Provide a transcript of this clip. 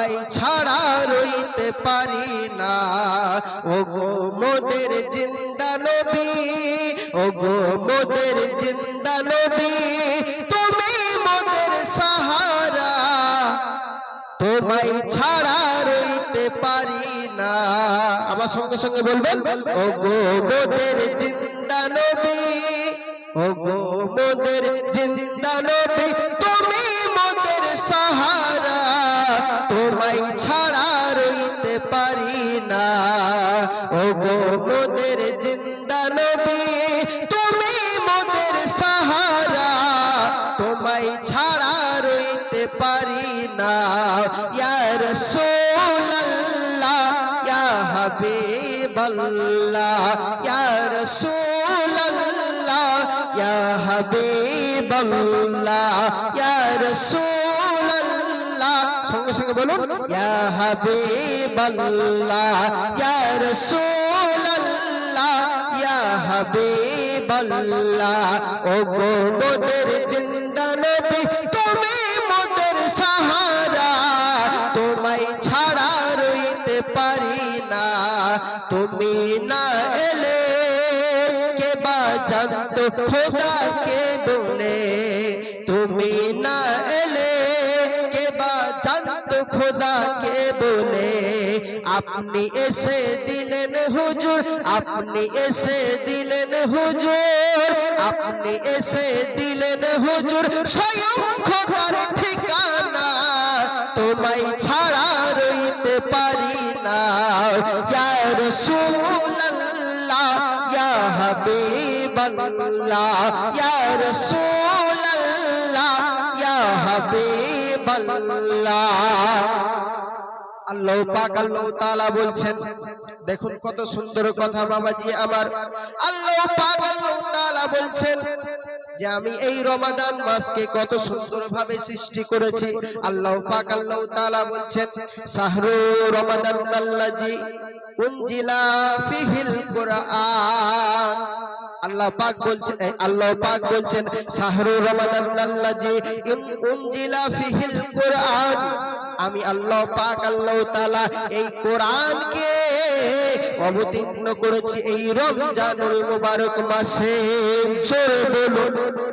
তোমায় ছাড়া রইতে পারি না। ও গো মোদের জিন্দা নবী ও গো মোদের জিন্দা নবী, তুমি মোদের সাহারা। তোমায় ছাড়া রইতে পারি না। আমার সঙ্গে সঙ্গে বলবেন ও গো মোদের জিন্দা নবী ও গো মোদের জিন্দা নবী, তুমি মোদের সাহারা গো মোদের জিন্দা নবী, তুমি মোদের সাহারা। তোমায় ছাড়া রইতে পারি না। ইয়া রাসূলুল্লাহ, ইয়া হাবিবাল্লাহ, ইয়া রাসূলুল্লাহ, ইয়া হাবিবাল্লাহ, ইয়া রাসূলুল্লাহ। সঙ্গে সঙ্গে বলুন, ইয়া হাবিবাল্লাহ, ইয়া রাসূলুল্লাহ ইয়া হাবিবাল্লাহ ও গো মোদের জিন্দা নবী, তুমি মোদের সাহারা, তোমায় ছাড়া রইতে পারি না। তুমি না এলে কে বা জানতো, খোদাকে বলে। তুমি না এলে কে বা জানতো বলে আপনি এসে দিলেন হুজুর, আপনি এসে দিলেন হুজুর, আপনি এসে দিলেন হুজুর, স্বয়ং খোদার ঠিকানা, তোমায় ছাড়া রইতে পারি না। ইয়া রাসূলুল্লাহ, ইয়া হাবিবাল্লাহ, ইয়া রাসূলুল্লাহ, ইয়া হাবিবাল্লাহ। আল্লাহ পাক আল্লাহ তাআলা বলছেন, দেখুন কত সুন্দর কথা বাবাজি আমার। আল্লাহ পাক আল্লাহ তাআলা বলছেন যে আমি এই রমাদান মাসকে কত সুন্দরভাবে সৃষ্টি করেছি। আল্লাহ পাক আল্লাহ তাআলা বলছেন, শাহরু রমাদান আল্লাজি উনজিলা ফিহিল কুরআন। আল্লাহ পাক বলছেন আল্লাহ পাক বলছেন, শাহরু রমাদান আল্লাজি উনজিলা ফিহিল কুরআন। আমি আল্লাহ পাক, আল্লাহ তালা এই কোরআনকে অবতীর্ণ করেছি এই রমজানুল মুবারক মাসে। চলে বলুন।